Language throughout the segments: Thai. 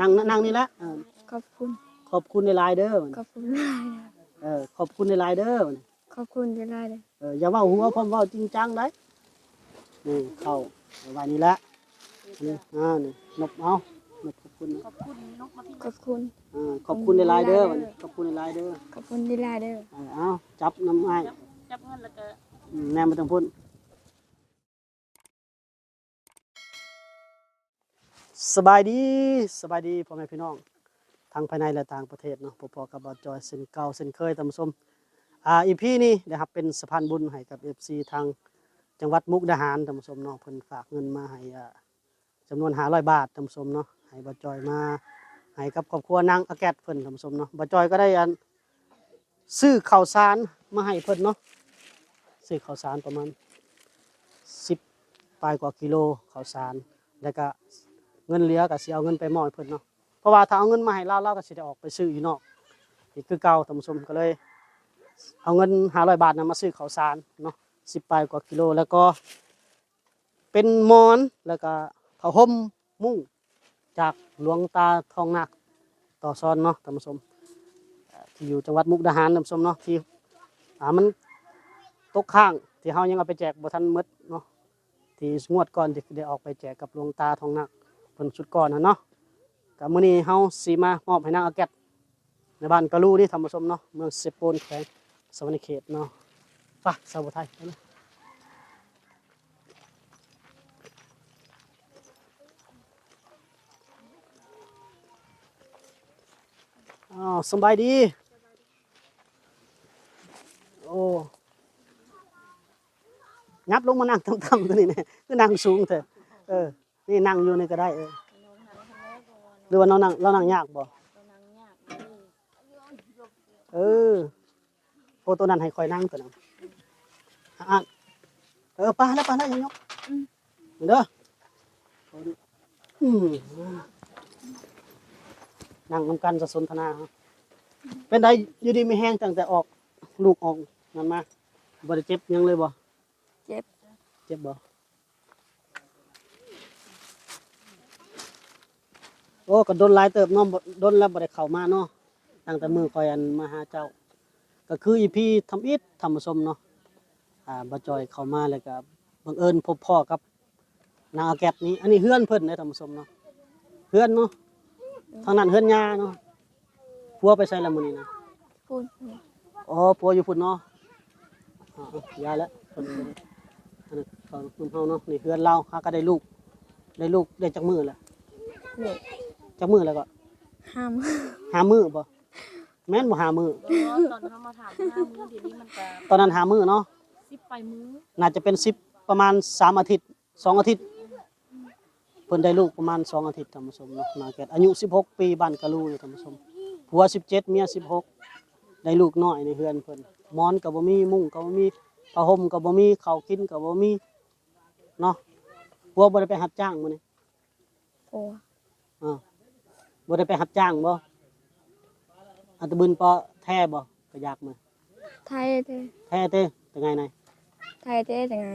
นั่งนั่งนี่ละเออขอบคุณ ขอบคุณในไลน์เด้อขอบคุณหลายนะเออขอบคุณในไลน์เด้อขอบคุณจะได้เลยเอออย่าเว้าหัวพร้อมเว้าจริงจังได้นี่เข้าเอาไว้นี่ละอันนี้อ่านี่นบเอานบขอบคุณขอบคุณนกมาพี่ขอบคุณ อ่าขอบคุณในไลน์เด้อขอบคุณในไลน์เด้อขอบคุณที่ได้เด้อ เออเอาจับน้ำอ้ายจับจับเงินแล้วก็ อืมแนมไปทางพุ่น สบายดีสบายดีพ่อแม่พี่น้องทั้งภายในและต่างประเทศเนาะพอๆกับบอจอยเส้นเก่าเส้นเคยตามชมอ่าอีพีนี้นะครับเป็นสะพานบุญให้กับ FC ทางจังหวัดมุกดาหารตามชมเนาะเพิ่นฝากเงินมาให้อ่าจำนวน500บาทตามชมเนาะให้บอจอยมาให้กับครอบครัวนางอาแกตเพิ่นตามชมเนาะบอจอยก็ได้อันซื้อข้าวสารมาให้เพิ่นเนาะซื้อข้าวสารประมาณสิบปลายกว่ากิโลข้าวสารแล้วก็ เงินเหลือก็สิเอาเงินไปมอบให้เพิ่นเนาะเพราะว่าถ้าเอาเงินมาให้เราเราก็สิได้ออกไปซื้ออยู่นอกนี่คือเก่าท่านผู้ชมก็เลย เอาเงิน500บาทนะมาซื้อข้าวสารเนาะสิบปลายกว่ากิโลแล้วก็ เป็นมอนแล้วก็ผ้าห่มมุ้งจากหลวงตาทองนักต่อซ้อนเนาะท่านผู้ชมที่อยู่จังหวัดมุกดาหารท่านผู้ชมเนาะที่อ่ามันตกข้างที่เฮายังเอาไปแจกบ่ทันหมดเนาะที่งวดก่อนที่ได้ออกไปแจกกับหลวงตาทองนัก เพิ่นสุดก่อนนะเนาะกับมื้อนี้เฮาสิมามอบให้นางอาแกตในบ้านกะลูนี่ธรรมชมเนาะเมืองเซโปนแขวงสวรรณเขตเนาะไปสาวไทยไปเลยอ้าวสบายดี โอ้งับลงมานั่งต่ำๆตัวนี้เนี่ยคือนั่งสูงเถอะเออ นี่นั่งอยู่นี่ก็ได้เออหรือว่าเรานั่งเรานั่งยากบ่ตัวนังยากนี่เออโอ้ตัวนั้นให้คอยนั่งตัวนั้นอะอะเออไป้าแล้วไป้าแล้วยังยกเด้ออืมนั่งนำกันจะสนทนาครับเป็นไดอยู่ดีไม่แห้งตั้งแต่ออกลูกออกนั่นมาบ่ได้เจ็บหยังเลยบ่เจ็บ เจ็บบ่โอ้ก็โดนหลายเติบเนาะโดนแล้วบ่ได้เข้ามาเนาะตั้งแต่มือคอยอันมาหาเจ้า ก็คืออีพี่ทำอิฐทำสมเนาะอ่าบ่จอยเข้ามาแล้วก็บังเอิญพบพ่อกับนางอาแกตนี้ อันนี้เฮือนเพิ่นได้ทำสมเนาะเฮือนเนาะทางนั้นเฮือนยาเนาะผัวไปใส่ละมื้อนี้นะพูดอ๋อผัวอยู่พุ่นเนาะอ๋อยาแล้วเพิ่นอันนั้นเขาคุณเฮาเนาะนี่เฮือนเราหาก็ได้ลูก ได้ลูกได้จักมือแล้ว จักมือแล้วก็ห้ามหามือบ่แม่นบ่หามือเออตอนเขามาถามหน้ามือเดี๋ยวนี้มันก็ตอนนั้นหามือเนาะสิบไปมือน่าจะเป็น10ประมาณสามอาทิตย์สองอาทิตย์เพิ่นได้ลูกประมาณสองอาทิตย์ท่านผู้ชมเนาะนาแกตอายุ16ปีบ้านกะลูนี่ท่านผู้ชมผัว17เมีย16ได้ลูกน้อยในเฮือนเพิ่นหมอนก็บ่มีมุ้งก็บ่มีผ้าห่มก็บ่มีข้าวกินก็บ่มีเนาะผัวบ่ได้ไปรับจ้างมื้อนี้โอ้ อ่า บ่ได้ไปรับจ้างบ่อัตบึนปอแท้บ่ก็อยากมาไทยเด้แท้เต้แต่ไงนายไทยเด้ยังไง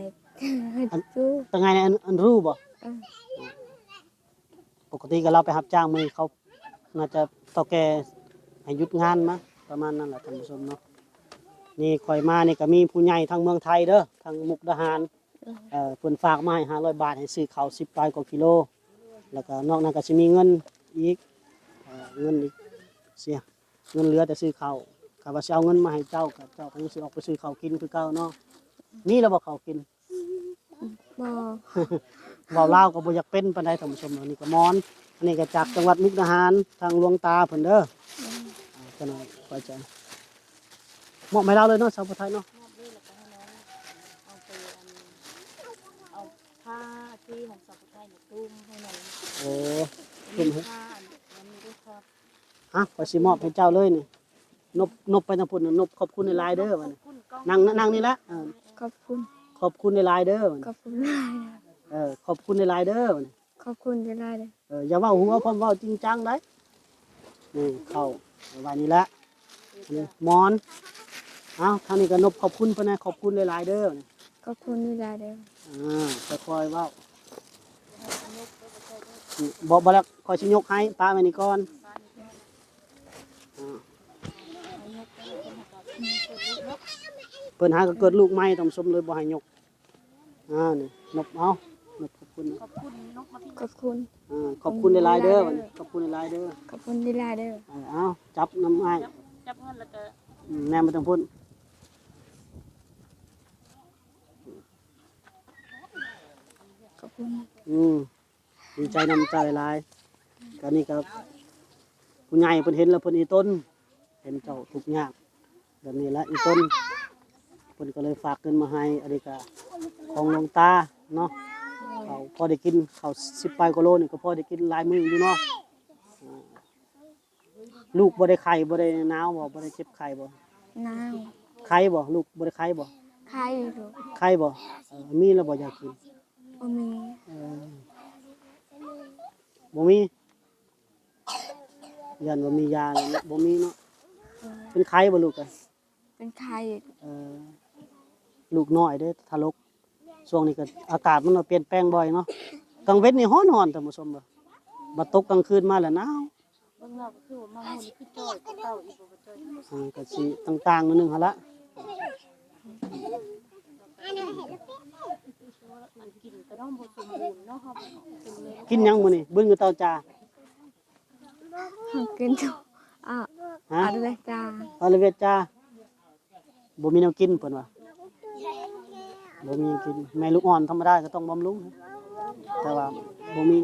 จู้แต่ไงนายอันอันรู้บ่เออปกติก็เราไปรับจ้างมือเขาน่าจะเฒ่าแก่ให้หยุดงานมาประมาณนั้นแหละท่านผู้ชมเนาะนี่ข่อยมานี่ก็มีผู้ใหญ่ทางเมืองไทยเด้อทางมุกดาหารเอ่อเพิ่นฝากมาให้500บาทให้ซื้อข้าว10ปลายกว่ากิโล แล้วก็นอกนั้นก็สิมีเงินอีก เอ่อเงินอีกเสียเงินเหลือแต่ซื้อข้าวก็ว่าสิเอาเงินมาให้เจ้าก็เจ้าก็ยังสิออกไปซื้อข้าวกินคือเก่าเนาะมีแล้วบ่ข้าวกินบอเว้าลาวก็บ่อยากเป็นปานใดท่านผู้ชมอันนี้ก็มอนอันนี้ก็จากจังหวัดมุกดาหารทางหลวงตาเพิ่นเด้ออ่าก็น่อยไว้ใจเหมาะไหมเราเลยเนาะชาวพุทธไทยเนาะมอบด้วยแล้วก็ให้น้องเอาไปอันเอาผ้าที่ของสาวไทยเนี่ยตุ้มให้น้องโอ้มีผ้าอันนั้นมีด้วยครับ ฮะขอสิมอบให้เจ้าเลยนี่นบนบไปทางพุ่นน่ะนบขอบคุณในไลน์เด้อบัดนี้คุณกล้องนั่งนั่งนี่ละเออขอบคุณ ขอบคุณในไลน์เด้อบัดขนี้อบคุณหลายนะเออขอบคุณในไลน์เด้อบัดนี้ขอบคุณจะได้เลยเอออย่าเว้าหัวพร้อมเว้าจริงจังได้นี่เข้าเอาไว้นี่ละอันนี้หมอนเอ้าทางนี้ก็นบขอบคุณเพิ่นนะขอบคุณในไลน์เด้อบัดนี้ขอบคุณที่ได้เลยอ่าค่อยๆเว้าอันนี้ยกแล้วก็ใช้ได้บ่บ่แล้วคอยสิยกให้ป้าไว้นี่ก่อนบ้านนี้ก็ อ่า เอายกแล้วก็มากับมีเกิดลูกเนาะ เพิ่นหาก็เกิดลูกใหม่ตำสมเลยบ่ให้ยกอ่านี่นบเอานบขอบคุณนะขอบคุณนกมาพี่ขอบคุณ อ่าขอบคุณหลายๆเด้อบัดนี้ขอบคุณหลายๆเด้อขอบคุณที่ไล่เด้อเอาเอาจับน้ำอ้ายจับจับเงินแล้วก็อืมแนมไปทางพุ่นขอบคุณอืมดีใจนำใจหลายก็นี่ครับผู้ใหญ่เพิ่นเห็นแล้วเพิ่นอีต้น เห็นเจ้าทุกข์ยากแบบนี้ละอีต้น เพิ่นก็เลยฝากเงินมาให้อันนี้ก็ของหลวงตาเนาะเขาพอได้กินเขาสิบปลายกิโลนี่ก็พอได้กินหลายมื้ออยู่เนาะอ่าลูกบ่ได้ไข่บ่ได้หนาวบ่บ่ได้เจ็บไข้บ่น้าวไข้บ่ลูกบ่ได้ไข้บ่ใครอยู่ไข้บ่เออมีแล้วบ่อยากกินบ่มีเออบ่มียันบ่มียาเลยบ่มีเนาะเออเป็นไข้บ่ลูกอะเป็นใคร เออ ลูกน้อยเด้อทารกช่วงนี้ก็อากาศมันเปลี่ยนแปลงบ่อยเนาะกลางเว้นนี่ร้อนร้อนท่านผู้ชมบ่บัดตกกลางคืนมาแล้วหนาวเบิ่งเราก็คือว่ามาหุ่นคือจ้อยกับเต่าอีกบ่บ่จ้อยอ่าก็สิต่างๆนิดนึงหั่นละอันกินก็ต้องบ่สมบูรณ์เนาะครับเป็นเลยกินหยังมื้อนี้เบิ่งอยู่เตาจ่ากินจุอะฮะอะไรจ้าอลเวทจ่าบ่มีแนวกินเพิ่นว่า บ่มีหยังกินแม่ลูกอ่อนธรรมดาก็ต้องบำรุงนะแต่ว่าบ่มี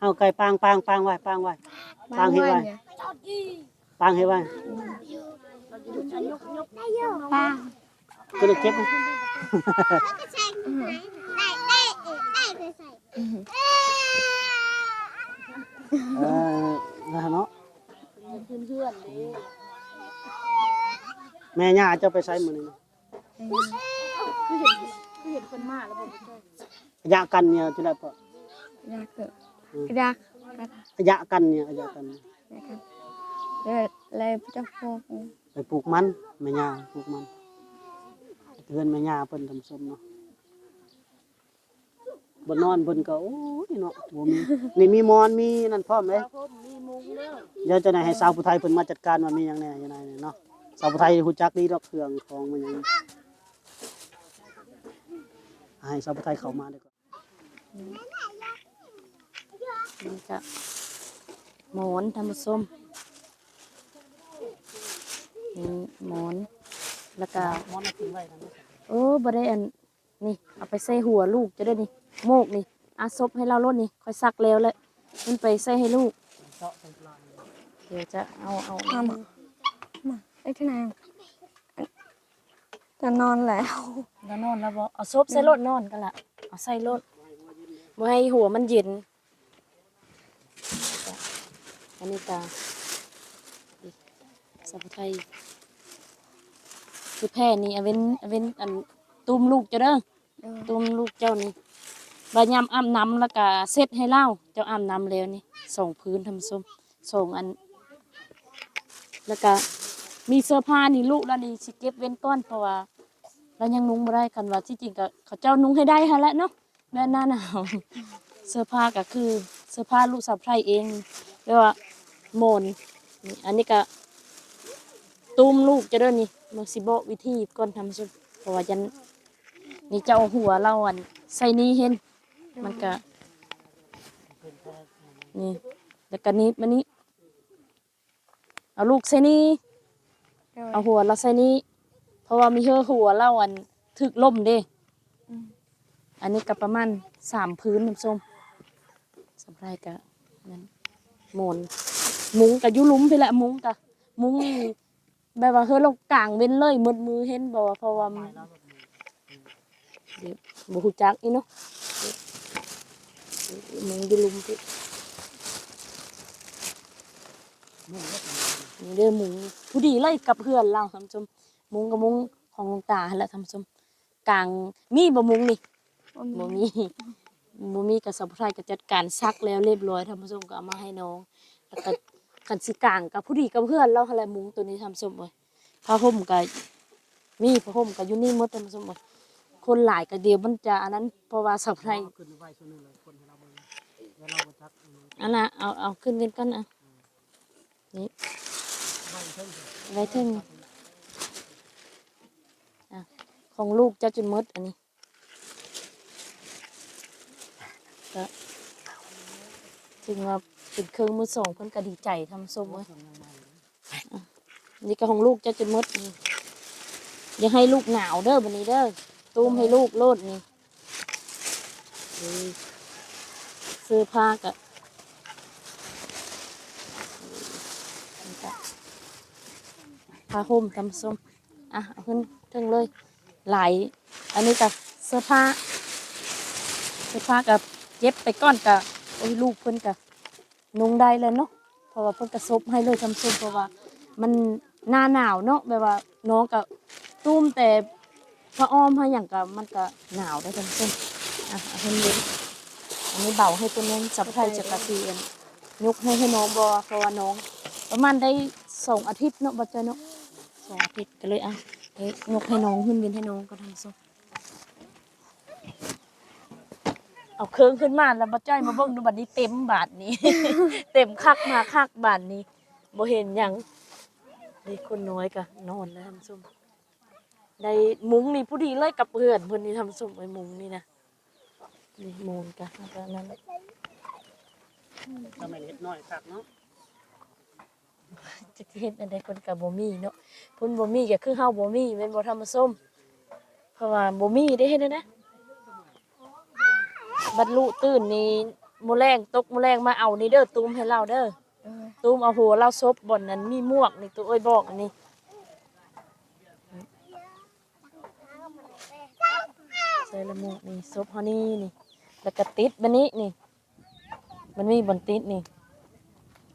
เอาไก่ปางปางปางไว้ปางไว้ปางให้ไว้เนี่ยปางให้ไว้เราจะจะยกยกป้าก็ได้เก็บนะเออนะเนาะเป็นเพื่อนๆเด้แม่ย่าเจ้าไปใช้มื้อนี้นะ คือเห็นคือเห็นคนมาแล้วบ่บ่จ้อยระยะกันเนี่ยจะได้ปะอยากเกิดอยากกัดระยะกันเนี่ยระยะกันเนี่ยนะครับเลยเลยเจะพกไปปลูกมันแม่ย่าปลูกมันเตือนแม่ย่าเพิ่นทำส้มเนาะบ่นอนเพิ่นก็โอ้ยเนาะบ่มีนี่มีมอนมีนั่นพร้อมเลยแล้วผมมีมุงแล้วเดี๋ยวจะไหนให้สาวผู้ไทยเพิ่นมาจัดการว่ามีหยังแหน่ยังไงเนี่ยเนาะสาวผู้ไทยฮู้จักดีดอกเครื่องของมันหยัง ให้สาวผู้ไทยเข้ามาดีกว่านี่ก็หมอนทำส้มนี่หมอนแล้วก็มอนมาทิ้งไว้นั่นเออบ่ได้อันนี่เอาไปใส่หัวลูกจะได้นี่โมกนี่อาซบให้เราลดนี่ค่อยซักแล้วเลยมันไปใส่ให้ลูกเจาะตรงกลางเดี๋ยวจะเอาเอามามามาไอ้ที่ไหน จะนอนแล้ว แล้วนอนแล้วบ่เอาซบใส่รถนอนกันละเอาใส่รถบ่ให้หัวมันเย็นอันนี้ตาสัพไทยคือแพ้นี่เอาเว้นเอาเว้นอันตุ้มลูกเจ้าเด้อเออตุ้มลูกเจ้านี่บายามอาบน้ำแล้วก็เซ็ตให้เล่าเจ้าอาบน้ำแล้วนี่ส่งพื้นทำส้มส่งอัน แล้วก็มีเสื้อผ้านี่ลูกแล้วนี่สิเก็บเว้นก้อนเพราะว่า เรายังนุ่งบ่ได้กันว่าที่จริงก็เขาเจ้านุ่งให้ได้ฮะแหละเนาะแม่หน้าหนาวเสื้อผ้าก็คือเสื้อผ้าลูกสาวไพรเองเรียกว่าโมนนี่อันนี้ก็ตุ้มลูกจะเด้อนี่มันสิบอกวิธีก่อนทำส้มเพราะว่ายันนี่เจ้าหัวเราอันใส่นี่เห็นมันก็นี่แล้วก็นี้มันนี้เอาลูกใส่นี่เดี๋ยวเอาหัวเราใส่นี่เพ ราะว่ามีเหือหัวเราอันถึกล่มเด้อืมอันนี้ก็ประมาณสามพื้นน้ำส้มสำไรกะนั่นหมอนมุ้งกับยุลุมไปแหละมุ้งกะมุ้งนี่แบบว่าเฮ้ยเรากางเว้นเลยมืดมือเห็นบ่ว่าเพราะว่ามันเดี๋ยวบ่ฮู้จักอีเนาะเดี๋ยวมึงอยู่ลุมตินี่เด้อหมุงผู้ดีเลยกับเพื่อนเราทำชม มุงกับมุงของหลวงตาหั่นแหละทำชมกลางมีบ่มุงนี่บ่บ่มีมีบ่มีกับสัพพายก็จัดการซักแล้วเรียบร้อยทำชมก็เอามาให้น้องแล้วก็กันสิกลางกับผู้ดีกับเพื่อนเราหั่นแหละมุงตัวนี้ทำชมบ่ผ้าห่มก็มีผ้าห่มก็อยู่นี่หมดทำชมบ่คนหลายก็เดียวมันจะอันนั้นเพราะว่าสับไทยขึ้นไว้ส่วนหนึงเลยคนให้เราเบิ่งแต่เราบ่จักอืมอันน่ะเอาเอาขึ้นกันก่อนอะนี่ไว้เพิ่นเถอะไว้ถึงอะ ของลูกเจ้าจนหมดอันนี้ก็ถึงว่าเป็นเครื่องมือสองเพิ่นก็ดีใจทำส้มเว้ยส่งใหม่นี่ก็ของลูกเจ้าจนหมดนี่อย่าให้ลูกหนาวเด้อบันนี้เด้อตูมให้ลูกโลดนี่นี่เสื้อผ้ากะนี่ก็ผ้าห่มทำส้มอะเอาขึ้นถึงเลย หลาย อันนี้กับเสื้อผ้า เสื้อผ้ากับเย็บไปก้อนกับโอ้ยลูกเพิ่อนกับนุ่งได้เลยเนาะเพราะว่าเพิ่อนกระซบให้เลยทำส้มเพราะว่ามันหน้าหนาวเนาะแบบว่าน้องกับตุ้มแต่พระอ้อมให้อย่างกับมันก็หนาวได้ทั้งส้มอะเอาให้เน้นอันนี้เบาให้ตัวนึงสับไทยจากกะทิอันยกให้ให้น้องบอเพราะว่าน้อง ประมาณได้สองอาทิตย์เนาะบัจเจเนาะสองอาทิตย์ก็เลยอะ เอ้ยยกให้น้องขึ้นเวียนให้น้องก็ทำส้มเอาเครื่องขึ้นมาแล้วบัจจ้อยมาเบิ่งดูบัดนี้เต็มบาทนี้ เต็มคักมาคักบาทนี้บ่เห็นหยังนี่คนน้อยกะนอนแล้วทำส้มได้มุ้งนี่ผู้ดีเลยกับเพื่อนเพื่อนนี่ทำส้มไอ้มุ้งนี่นะนี่มูลกะแล้วก็นั้นทำไมเล็กน้อยคักเนาะ จะเห็นอันใดคนกับบ่มีเนาะเพุ่นบ่มีก็คือเฮาบ่มีแม่นบ่ทำมาส้มเพราะว่าบ่มีได้เฮ็ดได้นะบัดลุตื่นนี่มื้อแรงตกมื้อแรงมาเอานี่เด้อตูมให้เราเด้อโดยตูมเอาหัวเราซบบ่อนนั้นมีหมวกนี่ตัวเอ้ยบอกอันนี้ใส่ละหมวกนี่ซบเฮานี่นี่แล้วก็ติดบันนี้นี่มันมีบนติดนี่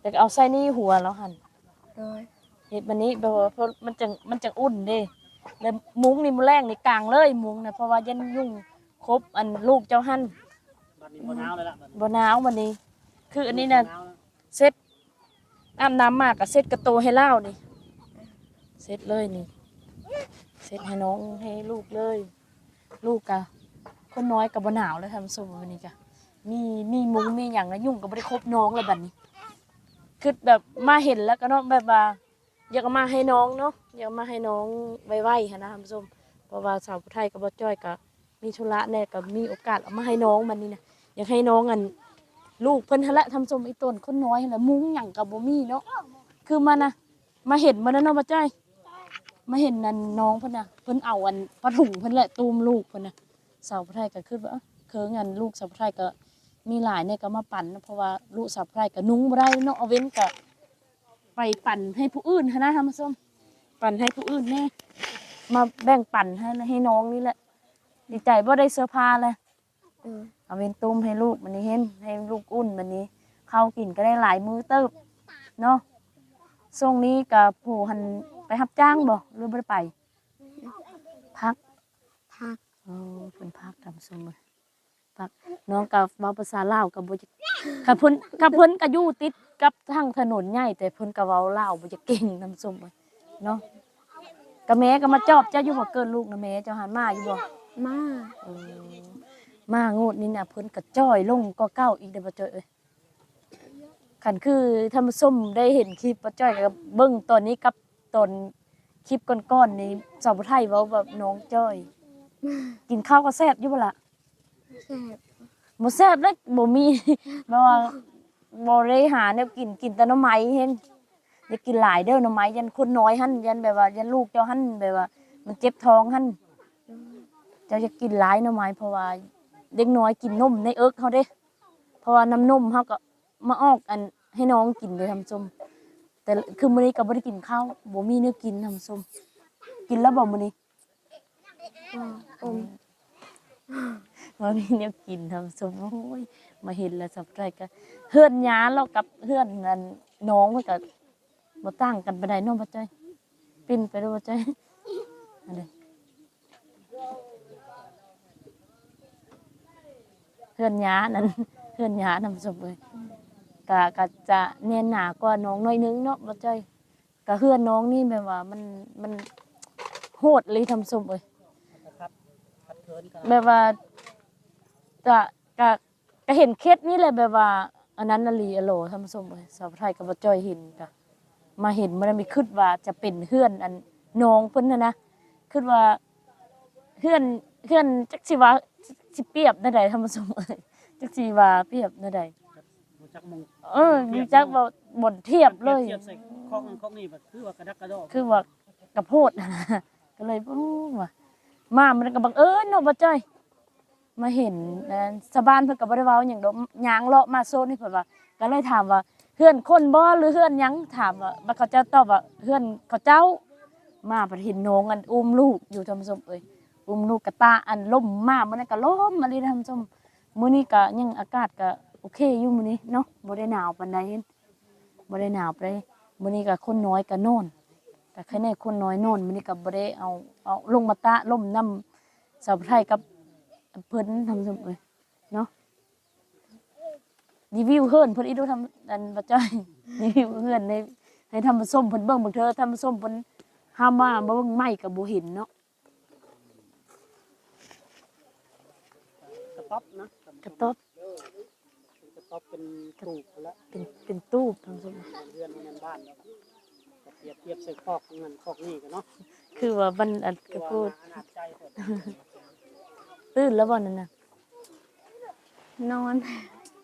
แล้วก็เอาใส่นี่หัวแล้วหั่นโดยเฮ็ดบันนี้แบบว่าเพราะมันจังมันจังอุ่นเด้แล้วมุ้งนี่มื้อแรงนี่กลางเลยมุ้งนะเพราะว่ายันยุ่งครบอันลูกเจ้าหั่นบัดนี้บ่หนาวเลยล่ะบัดนี้บ่หนาวบันนี้ คืออันนี้น่ะบ่หาวแล้วเซ็ตอาบน้ำมากกับเซ็ตกระโตให้เล่านี่เซ็ตเลยนี่เซ็ตให้น้องให้ลูกเลย ลูกกะคนน้อยกับบหนาวแล้วทำสมวันนี้กะมีมีมุ้งมีอย่างแล้วยุ่งกับบได้ครบน้องเลยบัดนี้ คือแบบมาเห็นแล้วก็เนาะแบบว่าอยากเอามาให้น้องเนาะอยากเอามาให้น้องไวๆค่ะนะทำส้มเพราะว่าสาวผู้ไทยกับบ่จ้อยกับมีธุระแน่กับมีโอกาสเอามาให้น้องมันนี่นะอยากให้น้องอันลูกเพิ่นหั่นละทำสมไอ้ต้นคนน้อยหั่นละมุ้งหยังกับบ่มีเนาะคือมันะมาเห็นมันนะเนาะบ่จ้อยมาเห็นนั่นน้องเพิ่นน่ะเพิ่นเอาอันผ้าถุงเพิ่นแหละตูมลูกเพิ่นน่ะสาวผู้ไทยก็คือว่าเอ้องอันลูกสาวผู้ไทยก็ มีหลายเนี่ยก็มาปั่นนะเพราะว่าลูกสาวผู้ไทยก็นุ่งบ่ได้เนาะเอาเว้นก็ไปปั่นให้ผู้อื่นหั้นนะทำส้มปั่นให้ผู้อื่นแน่มาแบ่งปั่นให้ให้น้องนี่แหละดีใจบ่ได้เสื้อผ้าเลยโดยเอาเป็นตุ้มให้ลูกมันนี้เห็นให้ลูกอุ่นมันนี้ข้าวกินก็ได้หลายมื้อเติบเนาะช่วงนี้กับผู้หันไปรับจ้างบ่หรือบ่ได้ไป พักพักโอ้เป็นพักทำซุมเลย พักน้องกับเว้าภาษาลาวกับบ่จะกับเพิ่นกับเพิ่นก็อยู่ติดกับทางถนนใหญ่แต่เพิ่นก็เว้าลาวบ่จะเก่งนำซุมเลยเนาะกับแม่ก็มาจอบเจ้าอยู่บ่เกินลูกนะแม่เจ้าหันมาอยู่บ่มาเออมาโงดนี่นะเพิ่นกระจ้อยลงก็เก้าอีกเด้อบ่จ้อยเอ้ยขันคือทำส้มได้เห็นคลิปบ่จ้อยกับเบิ่งตอนนี้กับตอนคลิปก่อนๆนี่สาวผู้ไทยเว้าแบบน้องจ้อย กินข้าวก็แซ่บอยู่บ่ล่ะแซ่ บบ่แซ่บเด้อบ่มีแม่ว่าบ่ได้หาแนวกินกินแต่หน่อไม้เห็นอย่ากินหลายเด้อหน่อไม้ยันคนน้อยหั่นยันแบบว่ายันลูกเจ้าหั่นแบบว่า มันเจ็บท้องหั่นเจ้าจะกินหลายหน่อไม้เพราะว่าเด็กน้อยกินนมในเอิกเขาเด้ เพราะว่าน้ำนมเขาก็มาออกอันให้น้องกินเลยทำส้มแต่คือมื้อนี้ก็บ่ได้กินข้าวบ่มีเนื้อกินทำส้มกินแล้วบ่มื้อนี้อ่า มบ่มีเนื้อกินทำสมโอ้ยมาเห็นแล้วสับใจก็เฮือนหยาเรากับเฮือนนั่นน้องมันก็บ่ต่างกันไปานใดเน้องบ่ใจอยปิ้นไปด้อบ่ใจอยอันนี้เฮือนหยานั่นเฮือนหยานำสมเลยก็ก็จะเนียนหนากว่าน้องหน้อยนึงเนาะบ่จ้อยก็เฮือนน้องนี่แบบว่ามันมันโหดเลยทำสมเลย ขัดเคินกันแบบว่าจะกะก็เห็นเคสนี่แหละแบบว่า อันนั้นนาลีอโลทำสมเลยสาวไทยกับบ่จอยเห็นก็มาเห็นมันมีคิดว่าจะเป็นเฮือนอันน้องเพิ่นน่ะนะคิดว่าเฮือนเฮือนจักสิว่าสิเปรียบได้ใดทำสมเลยจักสิว่าเปรียบได้ใดบ่จักมงเออรู้จักว่าบ่เทียบเลย เทียบใส่คอกนั้นคอกนี้แบบคือว่ากระดักกระดอกคือว่ากระโพด ก็เลยบ่รู้ว่า มามันก็บังเอิญเนาะบ่จ้อยมาเห็นนะชาวบ้านเพิ่นก็บ่ได้เว้าหยังดอกยางเลาะมาโซนนี่เพิ่นว่าก็เลยถามว่าเฮือนคนบ่หรือเฮือนหยังถามว่าบัดเขาเจ้าตอบว่าเฮือนเขาเจ้า มาประเห็นน้องอันอุ้มลูกอยู่ทำสมเอ้ยอุ้มลูกกระตาอันล่มมามื้อนั้นก็ล่มมาเลยทำสมมื้อนี้ก็ยังอากาศก็โอเคอยู่มื้อนี้เนาะบ่ได้หนาวปานใดบ่ได้หนาวไปมื้อนี้ก็คนน้อยก็นอน ก็แค่นี้คนน้อยโน่นมันนี่ก็บ่ได้เอาเอาลงมาตะล่มน้ำสาวไทยกับเพิ่นทำสมเอ้ยเนาะรีวิวเฮือนเพิ่นอีดูทำอันบ่จ้อยรีวิวเฮือนในให้ทำผสมเพิ่นเบิ่งเบิ่งเธอทำผสมเพิ่นห้ามมาบ่เบิ่งไม้ก็บ่เห็นเนาะกระต๊อบนะกระต๊อบกระต๊อบเป็นตูบแล้วเป็นเป็นตู้ทำสมเรือนมันบ้านแล้วก็ เปรียบเทียบใส่คอกนั้นคอกนี้กันเนาะคือว่ามันอันคืก็อว่าพูดอนาจใจเพิ่นตื่นแล้วบ่นั่นน่ะ นอน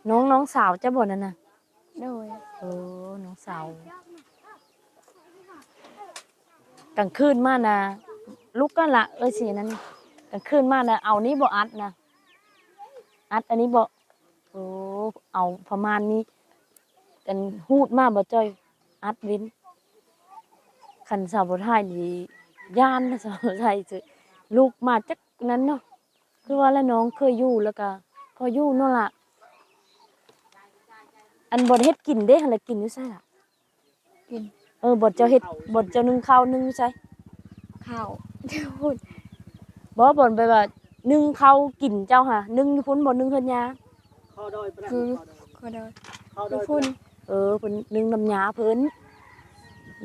น้องน้องสาวจะบ่นั่นน่ะโดยโอ้น้องสาวกลางคืนมานะลุกก็ละเอ้ยสินั้นกลางคืนมานะเอานี้บ่อัดนะอัดอันนี้บ่โอ้เอาประมาณนี้กันหูดมาบ่จ้อยอัดวิน คันสาวบ่ทายนี่ย่านนะสาวบ่ทายสิลูกมาจักนั้นเนาะคือว่าแล้วน้องเคยอยู่แล้วก็พออยู่นั่นล่ะอันบดเฮ็ดกินเด้หั่นแหละกินอยู่ไสล่ะกินเออบดเจ้าเฮ็ดบดเจ้านึ่งข้าวนึ่งอยู่ไสข้าวพูดบ่บ่นไปว่านึ่งข้าวกินเจ้าค่ะนึ่งอยู่พุ่นบ่นึ่งเฮือนยาเข้าดอยไปได้คือเข้าดอยก็โดยเข้าดอยพุ่นเออเพิ่นนึ่งน้ำยาเพิ่น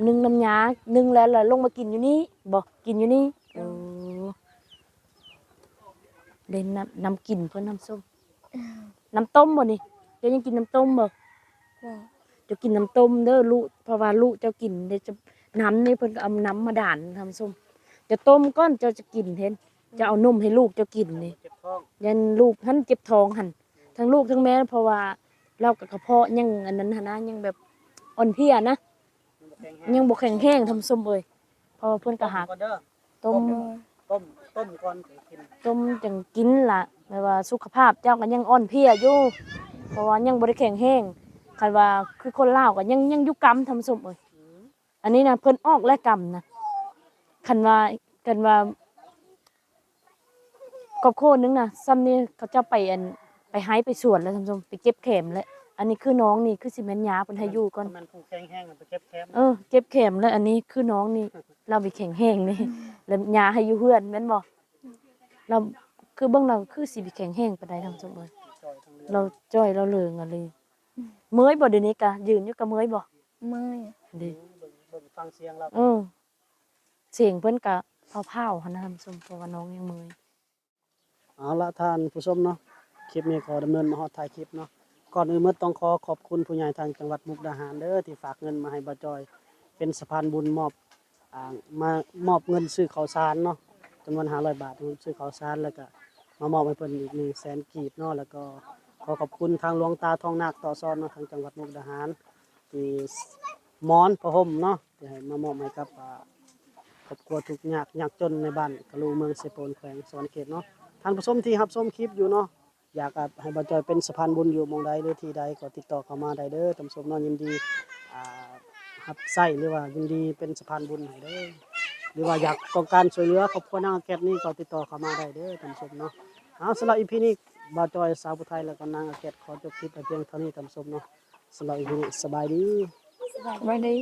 นึ่งน้ำยานึ่งแล้วล่ะลงมากินอยู่นี่บ่กินอยู่นี่เออเล่นน้ำน้ำกินเพิ่นน้ำส้มน้ำต้มบ่นี่เดี๋ยวยังกินน้ำต้มบ่บอกเดี๋ยวกินน้ำต้มเด้อลูกเพราะว่าลูกเจ้ากินเดี๋ยวจะน้ำนี่เพิ่นก็เอาน้ำมาด่านทำส้มจะต้มก้อนเจ้าจะกินเห็นจะเอานมให้ลูกเจ้ากินนี่เจ็บท้องยันลูกหันเจ็บท้องหันทั้งลูกทั้งแม่เพราะว่าเรากับกระเพาะยังอันนั้นหันนะยังแบบอ่อนเพลียนะมันบ่ แข็งแรงยังบ่แข็งแห้งทำส้มเลยเพราะว่าเพิ่นก็หักก่อนเด้อต้มโดยต้มต้มก่อนถึงกินต้มจังกินล่ะแปลว่าสุขภาพเจ้าก็ยังอ่อนเพลียอยู่เพราะว่ายังบ่ได้แข็งแห้งคันว่าคือคนลาวก็ยังยังอยู่กรรมทำส้มเอ้ยอืมอันนี้นะเพิ่นออกและกรรมนะคันว่ากันว่าครอบครัวหนึงนะซ้ำนี่เขาจะไปอันไปหายไปสวนแล้วท่านผู้ชมไปเก็บเข็มแล้ว อันนี้คือน้องนี่คือสิแม่นยาเพิ่นให้อยู่ก่อนถ้ามันผูกแข็งแห้งๆไปเก็บแคมเออเก็บเข็มแล้วอันนี้คือน้องนี่ เราไปแข็งแห้งนี่แล้วยาให้อยู่เฮือนแม่นบ่เราคือเบิ่งเราคือสิไปแข็งแห้งปานใดท่านผู้ชมเอ้ยจอยทั้งเรือเราจ้อยเราเหลืองอะเลยเมื่อยบ่เดี๋ยวนี้กะยืนอยู่กับเมื่อยบ่เมื่อยเดิเบิ่งเบิ่งฟังเสียงเราเออเสียงเพิ่นกะเผาๆหันนะท่านผู้ชมเพราะว่าน้องยังเมื่อยเอาละท่านผู้ชมเนาะคลิปนี้ขอดำเนินมาฮอดท้ายคลิปเนาะ ก่อนอื่นเมื่อต้องขอขอบคุณผู้ใหญ่ทางจังหวัดมุกดาหารเด้อที่ฝากเงินมาให้บ่จอย เป็นสะพานบุญมอบอ่ามามอบเงินซื้อข้าวสารเนาะจำนวน500บาทซื้อข้าวสารแล้วก็มามอบให้เพิ่นอีก1แสนกีบเนาะแล้วก็ขอขอบคุณทางหลวงตาทองนาคต่อซอนเนาะทางจังหวัดมุกดาหารที่มอนผ้าห่มเนาะที่ให้มามอบให้กับอ่าครอบครัวทุกยากยากจนในบ้านกะลูเมืองเซโปนแขวงสวรรเขตเนาะท่านผู้ชมที่รับชมคลิปอยู่เนาะ อยากให้บ่จอยเป็นสะพานบุญอยู่มองใดหรือที่ใดก็ติดต่อเข้ามาได้เด้อท่านชมนาะยินดีครับใช้หรือว่ายินดีเป็นสะพานบุญให้เด้อหรือว่าอยากต้องการช่วยเหลือครอบครัวนางแกตนี้ก็ติดต่อเข้ามาได้เด้อท่านชมเนาะเอาสำหรับอีพีนี้บ่จอยสาวผู้ไทยแล้วก็นางแกตขอจบคลิปแต่เพียงเท่านี้ท่านชมเนาะสำหรับอีพีนี้สบายดีสบายดี